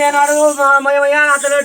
ఏనాడు మా మయమయ్య అతను